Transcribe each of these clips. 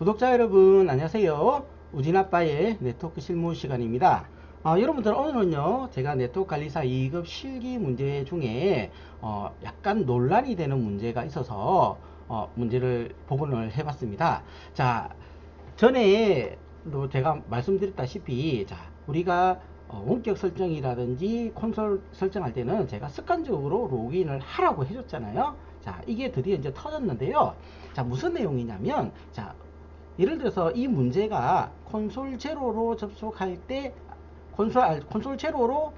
구독자 여러분 안녕하세요 우진아빠의 네트워크 실무 시간입니다 아, 여러분들 오늘은요 제가 네트워크 관리사 2급 실기 문제 중에 어, 약간 논란이 되는 문제가 있어서 어, 문제를 복원을 해봤습니다 자 전에도 제가 말씀드렸다시피 자 우리가 어, 원격 설정이라든지 콘솔 설정할 때는 제가 습관적으로 로그인을 하라고 해줬잖아요. 자, 이게 드디어 이제 터졌는데요. 자, 무슨 내용이냐면, 자, 예를 들어서 이 문제가 콘솔 제로로 접속할 때, 콘솔, 아, 콘솔 제로로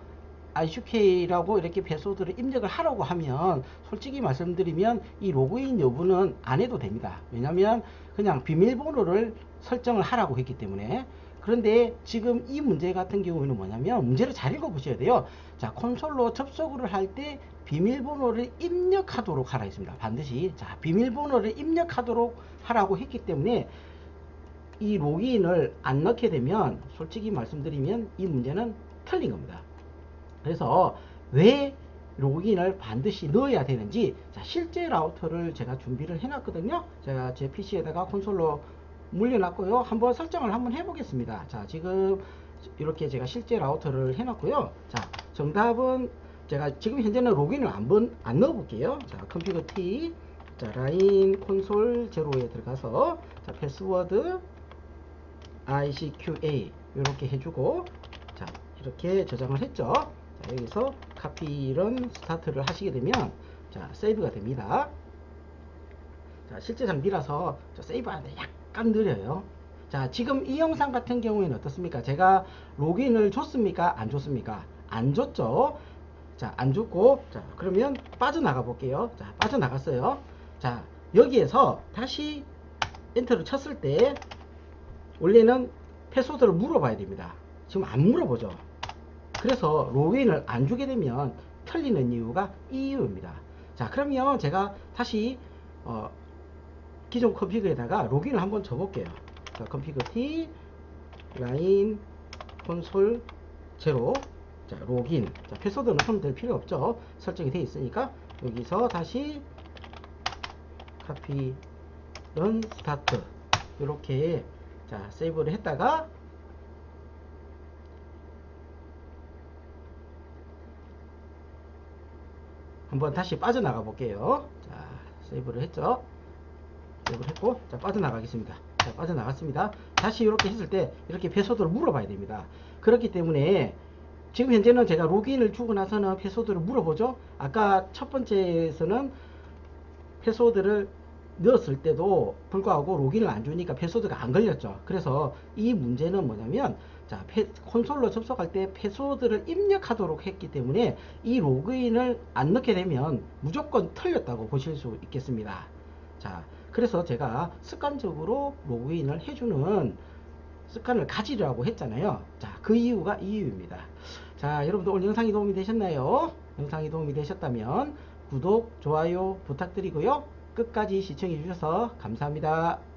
ICK라고 이렇게 패스워드를 입력을 하라고 하면 솔직히 말씀드리면 이 로그인 여부는 안 해도 됩니다. 왜냐면 그냥 비밀번호를 설정을 하라고 했기 때문에 그런데 지금 이 문제 같은 경우에는 뭐냐면 문제를 잘 읽어 보셔야 돼요. 자, 콘솔로 접속을 할 때 비밀번호를 입력하도록 하라 했습니다. 반드시. 자, 비밀번호를 입력하도록 하라고 했기 때문에 이 로그인을 안 넣게 되면 솔직히 말씀드리면 이 문제는 틀린 겁니다. 그래서 왜 로그인을 반드시 넣어야 되는지 자, 실제 라우터를 제가 준비를 해놨거든요. 제가 제 PC에다가 콘솔로 물려놨고요. 한번 설정을 한번 해보겠습니다. 자, 지금 이렇게 제가 실제 라우터를 해놨고요. 자, 정답은 제가 지금 현재는 로그인을 안, 번, 안 넣어볼게요. 자, 컴퓨터 T, 자, 라인 콘솔 제로에 들어가서 자, 패스워드 ICQA 이렇게 해주고 자, 이렇게 저장을 했죠. 자, 여기서 카피런 스타트를 하시게 되면 자, 세이브가 됩니다. 자, 실제 장비라서 저 세이브하는데 약간 느려요. 자, 지금 이 영상 같은 경우에는 어떻습니까? 제가 로그인을 줬습니까? 안 줬습니까? 안 줬죠? 자, 안 줬고, 자, 그러면 빠져나가 볼게요. 자, 빠져나갔어요. 자, 여기에서 다시 엔터를 쳤을 때, 원래는 패스워드를 물어봐야 됩니다. 지금 안 물어보죠. 그래서 로그인을 안 주게 되면 틀리는 이유가 이 이유입니다. 자, 그러면 제가 다시, 어, 기존 컴피그에다가 로그인을 한번 줘볼게요. 자, 컴피그 T, 라인, 콘솔, 제로. 자, 로그인. 자, 패스워드는 손댈 필요 없죠. 설정이 되어 있으니까. 여기서 다시 카피, 런, 스타트. 이렇게, 자, 세이브를 했다가, 한번 다시 빠져나가 볼게요. 자, 세이브를 했죠. 세이브를 했고, 자, 빠져나가겠습니다. 자, 빠져나갔습니다. 다시 이렇게 했을 때, 이렇게 패스워드를 물어봐야 됩니다. 그렇기 때문에, 지금 현재는 제가 로그인을 주고 나서는 패스워드를 물어보죠. 아까 첫 번째에서는 패스워드를 넣었을 때도 불구하고 로그인을 안 주니까 패스워드가 안 걸렸죠. 그래서 이 문제는 뭐냐면 자 패- 콘솔로 접속할 때 패스워드를 입력하도록 했기 때문에 이 로그인을 안 넣게 되면 무조건 틀렸다고 보실 수 있겠습니다. 자 그래서 제가 습관적으로 로그인을 해주는 습관을 가지려고 했잖아요. 자, 그 이유가 이 이유입니다. 자, 여러분들 오늘 영상이 도움이 되셨나요? 영상이 도움이 되셨다면 구독, 좋아요 부탁드리고요. 끝까지 시청해 주셔서 감사합니다.